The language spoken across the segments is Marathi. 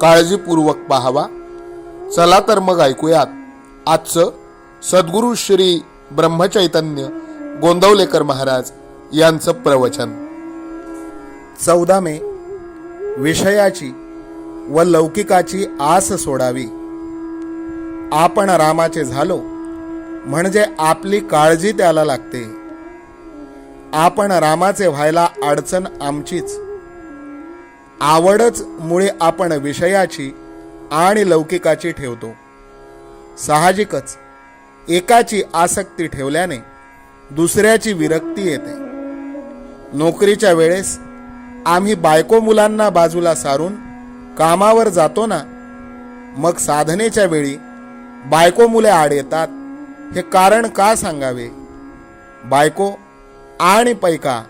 काळजीपूर्वक पाहावा. चला तर मग ऐकूयात. आजचं सद्गुरू श्री ब्रह्मचैतन्य गोंदवलेकर महाराज यांचं प्रवचन. चौदा मे विषयाची व लौकिकाची आस सोडावी. आपण रामाचे झालो म्हणजे आपली काळजी त्याला लागते. आपण रामाचे व्हायला अडचण आमचीच. आवडच मुळे आपण विषयाची आणि लौकिकाची ठेवतो. साहजिकच एकाची आसक्ती ठेवल्याने दुसऱ्याची विरक्ती येते. नोकरीच्या वेळेस आम्ही बायको मुलांना बाजूला सारून कामावर जातो ना मग साधनेच्या वेळी बायको मुले आड येतात हे कारण का सांगावे? बायको आणि पैका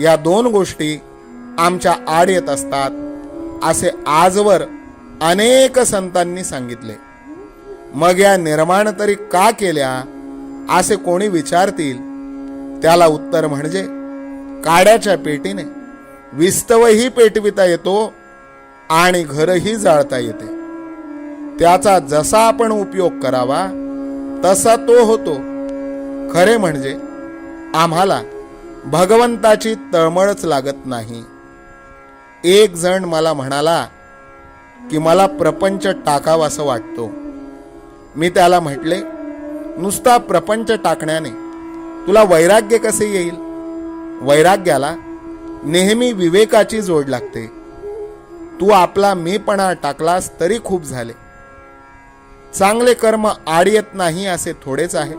या दोन गोष्टी आमच्या आड येत असतात असे आजवर अनेक संतांनी सांगितले. मग या निर्माण तरी का केल्या असे कोणी विचारतील? त्याला उत्तर म्हणजे काड्याच्या पेटीने विस्तवही पेटविता येतो आणि घरही जाळता येते. त्याचा जसा आपण उपयोग करावा तसा तो होतो. खरे म्हणजे आम्हाला भगवंताची तळमळच लागत नाही. एक जण मला म्हणाला की मला प्रपंच टाकावासं वाटतो. मी त्याला म्हटले नुसता प्रपंच टाकण्याने तुला वैराग्य कसे येईल? वैराग्याला नेहमी विवेकाची जोड लागते. तू आपला मीपणा टाकलास तरी खूप झाले. चांगले कर्म आड येत नाही असे थोडेच आहे.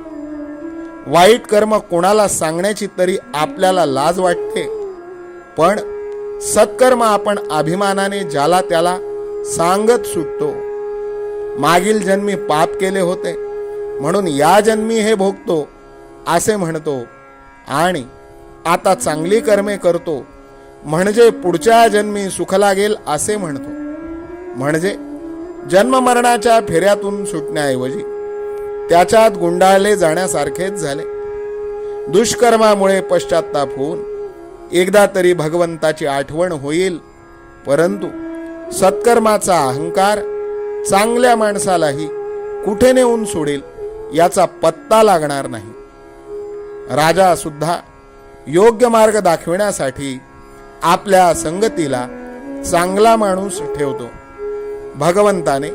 वाईट कर्म कोणाला सांगण्याची तरी आपल्याला लाज वाटते. पण सत्कर्म आपण अभिमानाने ज्याला त्याला सांगत सुटतो. मागील जन्मी पाप केले होते म्हणून या जन्मी हे भोगतो असे म्हणतो. आणि आता चांगली कर्मे करतो म्हणजे पुढच्या जन्मी सुख लागेल असे म्हणतो. म्हणजे जन्ममरणाच्या फेऱ्यातून सुटण्याऐवजी त्याच्यात गुंडाळले जाण्यासारखेच झाले. दुष्कर्मामुळे पश्चाताप होऊन एकदा तरी भगवंताची आठवण होईल. परंतु सत्कर्माचा अहंकार चांगल्या माणसालाही कुठे नेऊन सोडेल याचा पत्ता लागणार नाही. राजा सुद्धा योग्य मार्ग दाखविण्यासाठी आपल्या संगतीला चांगला माणूस ठेवतो. भगवंताने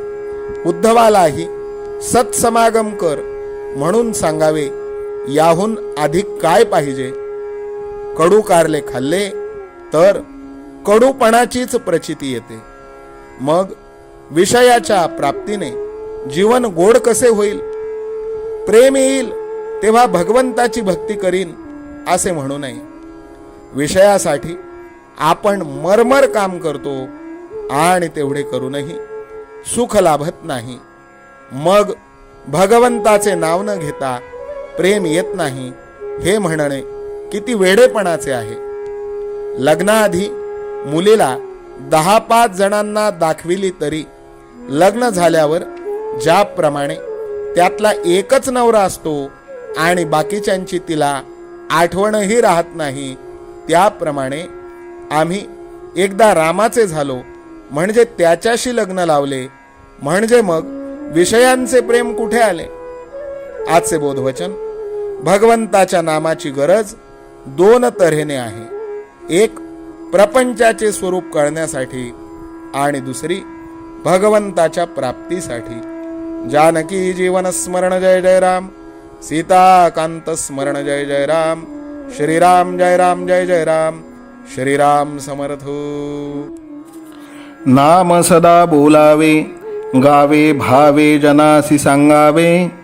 उद्धवालाही सत्समागम कर म्हणून सांगावे याहून अधिक काय पाहिजे? कडू कारले खाल्ले तर कडूपणाचीच प्रचिती येते. मग विषयाच्या प्राप्तीने जीवन गोड कसे होईल? प्रेम येईल तेव्हा भगवंताची भक्ती करीन असे म्हणू नये. विषयासाठी आपण मरमर काम करतो आणि तेवढे करूनही सुख लाभत नाही. मग भगवंताचे नाव न घेता प्रेम येत नाही हे म्हणणे किती वेडेपणाचे आहे. लग्नाआधी मुलीला दहा पाच जणांना दाखविली तरी लग्न झाल्यावर ज्याप्रमाणे त्यातला एकच नवरा असतो आणि बाकीच्यांची तिला आठवणही राहत नाही त्याप्रमाणे आम्ही एकदा रामाचे झालो म्हणजे त्याच्याशी लग्न लावले म्हणजे मग विषयांचे प्रेम कुठे आले? आजचे बोधवचन भगवंताच्या नामाची गरज दोन तऱ्हेने आहे. एक प्रपंचाचे स्वरूप कळण्यासाठी आणि दुसरी भगवंताच्या प्राप्तीसाठी. जानकी जीवन स्मरण जय जय राम. सीताकांत स्मरण जय जय राम. श्रीराम जय राम जय जय राम. श्रीराम समर्थ. नाम सदा बोलावे गावे भावे जनासी सांगावे.